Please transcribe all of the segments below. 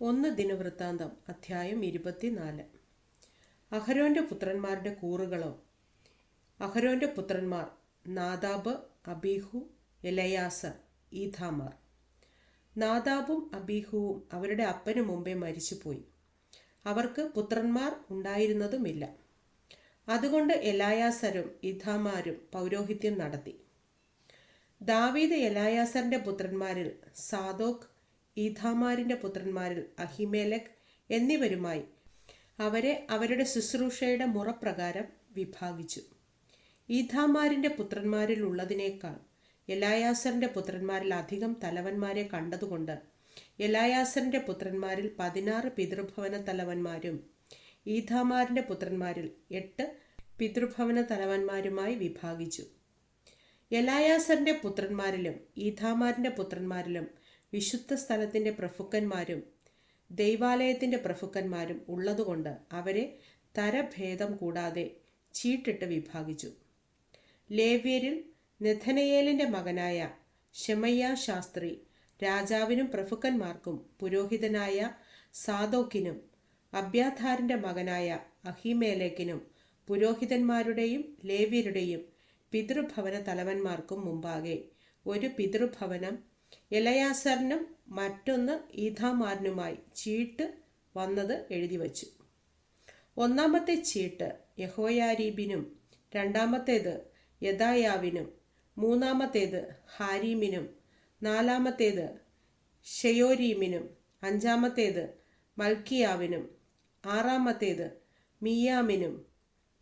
ഒന്ന് ദിനവൃത്താന്തം അധ്യായം ഇരുപത്തിനാല്. അഹരോന്റെ പുത്രന്മാരുടെ കൂറുകളോ? അഹരോന്റെ പുത്രന്മാർ നാദാബ് അബീഹു എലയാസർ ഈഥാമാർ. നാദാബും അബീഹുവും അവരുടെ അപ്പനു മുമ്പേ മരിച്ചുപോയി. അവർക്ക് പുത്രന്മാർ ഉണ്ടായിരുന്നതുമില്ല. അതുകൊണ്ട് എലായാസരും ഇഥാമാരും പൗരോഹിത്യം നടത്തി. ദാവീദ് എലായാസറിന്റെ പുത്രന്മാരിൽ സാദോക് ഈഥാമാരിന്റെ പുത്രന്മാരിൽ അഹിമേലക് എന്നിവരുമായി അവരെ അവരുടെ ശുശ്രൂഷയുടെ മുറപ്രകാരം വിഭാഗിച്ചു. ഈഥാമാരിന്റെ പുത്രന്മാരിൽ ഉള്ളതിനേക്കാൾ എലായാസറിന്റെ പുത്രന്മാരിൽ അധികം തലവന്മാരെ കണ്ടതുകൊണ്ട് എലായാസറിന്റെ പുത്രന്മാരിൽ പതിനാറ് പിതൃഭവന തലവന്മാരും ഈഥാമാരിന്റെ പുത്രന്മാരിൽ എട്ട് പിതൃഭവന തലവന്മാരുമായി വിഭാഗിച്ചു. എലായാസറിന്റെ പുത്രന്മാരിലും ഈഥാമാരിന്റെ പുത്രന്മാരിലും വിശുദ്ധ സ്ഥലത്തിന്റെ പ്രഭുക്കന്മാരും ദൈവാലയത്തിന്റെ പ്രഭുക്കന്മാരും ഉള്ളതുകൊണ്ട് അവരെ തരഭേദം കൂടാതെ ചീട്ടിട്ട് വിഭാഗിച്ചു. ലേവ്യരിൽ നെഥനയേലിന്റെ മകനായ ഷെമയ്യ ശാസ്ത്രി രാജാവിനും പ്രഭുക്കന്മാർക്കും പുരോഹിതനായ സാദോക്കിനും അബ്യാധാറിന്റെ മകനായ അഹിമേലേക്കിനും പുരോഹിതന്മാരുടെയും ലേവ്യരുടെയും പിതൃഭവന തലവന്മാർക്കും മുമ്പാകെ ഒരു പിതൃഭവനം എലയാസറിനും മറ്റൊന്ന് ഈഥാമാറിനുമായി ചീട്ട് വന്നത് എഴുതി വച്ചു. ഒന്നാമത്തെ ചീട്ട് യഹോയാരീബിനും രണ്ടാമത്തേത് യദായാവിനും മൂന്നാമത്തേത് ഹാരീമിനും നാലാമത്തേത് ഷെയോരീമിനും അഞ്ചാമത്തേത് മൽക്കിയാവിനും ആറാമത്തേത് മിയാമിനും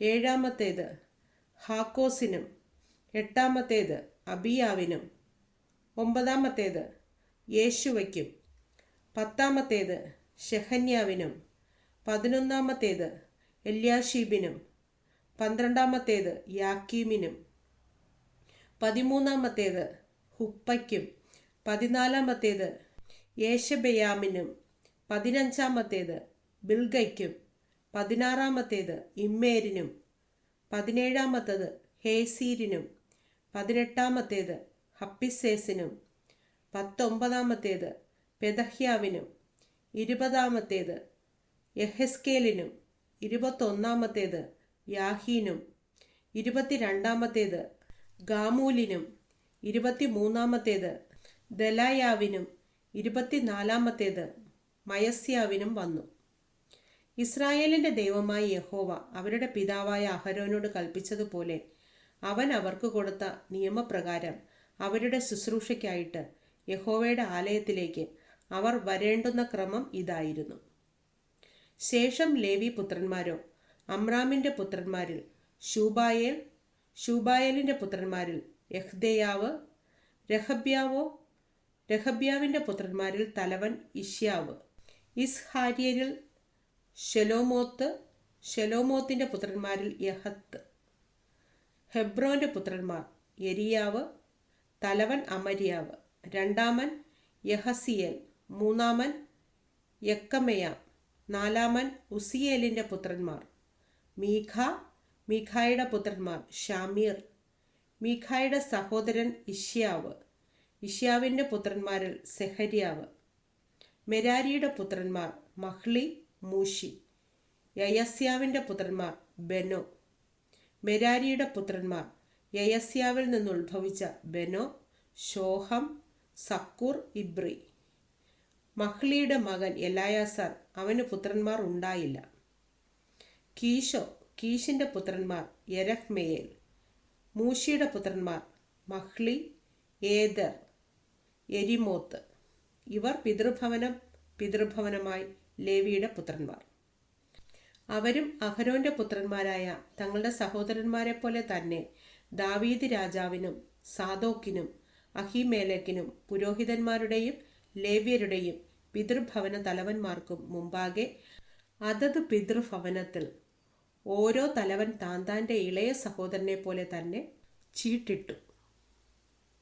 ഏഴാമത്തേത് ഹാക്കോസിനും എട്ടാമത്തേത് അബിയാവിനും ഒമ്പതാമത്തേത് യേശുവയ്ക്കും. പത്താമത്തേത് ഷെഹന്യാവിനും പതിനൊന്നാമത്തേത് എല്യാഷീബിനും പന്ത്രണ്ടാമത്തേത് യാക്കീമിനും. പതിമൂന്നാമത്തേത് ഹുപ്പയ്ക്കും. പതിനാലാമത്തേത് യേശബയാമിനും. പതിനഞ്ചാമത്തേത് ബിൽഗയ്ക്കും. പതിനാറാമത്തേത് ഇമ്മേരിനും. പതിനേഴാമത്തേത് ഹേസീരിനും. പതിനെട്ടാമത്തേത് ഹപ്പിസേസിനും പത്തൊമ്പതാമത്തേത് പെദഹ്യാവിനും ഇരുപതാമത്തേത് യഹെസ്കേലിനും ഇരുപത്തൊന്നാമത്തേത് യാഹീനും ഇരുപത്തിരണ്ടാമത്തേത് ഗാമൂലിനും ഇരുപത്തിമൂന്നാമത്തേത് ദലായാവിനും ഇരുപത്തിനാലാമത്തേത് മയസ്യാവിനും വന്നു. ഇസ്രായേലിന്റെ ദൈവമായ യഹോവ അവരുടെ പിതാവായ അഹരോനോട് കൽപ്പിച്ചതുപോലെ അവൻ അവർക്ക് കൊടുത്ത നിയമപ്രകാരം അവരുടെ ശുശ്രൂഷയ്ക്കായിട്ട് യഹോവയുടെ ആലയത്തിലേക്ക് അവർ വരേണ്ടുന്ന ക്രമം ഇതായിരുന്നു. ശേഷം ലേവി പുത്രന്മാരോ അമ്രാമിന്റെ പുത്രന്മാരിൽ ഷൂബായേൽ ഷൂബായേലിന്റെ പുത്രന്മാരിൽ യഹ്ദയാവ് രഹബ്യാവോ രഹബ്യാവിന്റെ പുത്രന്മാരിൽ തലവൻ ഇഷ്യാവ് ഇസ്ഹാരിയരിൽ ഷെലോമോത്ത് ഷെലോമോത്തിന്റെ പുത്രന്മാരിൽ യഹത്ത്. ഹെബ്രോന്റെ പുത്രന്മാർ യെരിയാവ് തലവൻ അമര്യാവ് രണ്ടാമൻ യഹസിയേൽ മൂന്നാമൻ യക്കമയ നാലാമൻ ഉസിയേലിന്റെ പുത്രന്മാർ. മീഖ മീഖായുടെ പുത്രന്മാർ ഷാമീർ മീഖായുടെ സഹോദരൻ ഇഷ്യാവ് ഇഷ്യാവിന്റെ പുത്രന്മാരിൽ സെഹരിയാവ്. മെരാരിയുടെ പുത്രന്മാർ മഹ്ലി മൂഷി യയസ്യാവിന്റെ പുത്രന്മാർ ബെനോ. മെരാരിയുടെ പുത്രന്മാർ യയസ്യാവിൽ നിന്നുത്ഭവിച്ച ബെനോ ഷോഹം സക്കൂർ ഇബ്രി. മഹ്ലിയുടെ മകൻ എലായാസാർ അവന് പുത്രന്മാർ ഉണ്ടായില്ല. കീശോ കീഷിന്റെ പുത്രന്മാർ യരഹ്മയേൽ. മൂഷിയുടെ പുത്രന്മാർ മഹ്ലി ഏദർ എരിമോത്ത്. ഇവർ പിതൃഭവനം പിതൃഭവനമായി ലേവിയുടെ പുത്രന്മാർ. അവരും അഹരോന്റെ പുത്രന്മാരായ തങ്ങളുടെ സഹോദരന്മാരെ പോലെ തന്നെ ദാവീദ് രാജാവിനും സാദോക്കിനും അഹിമേലക്കിനും പുരോഹിതന്മാരുടെയും ലേവ്യരുടെയും പിതൃഭവന തലവന്മാർക്കും മുമ്പാകെ അതത് പിതൃഭവനത്തിൽ ഓരോ തലവൻ താന്താന്റെ ഇളയ സഹോദരനെ പോലെ തന്നെ ചീട്ടിട്ടു.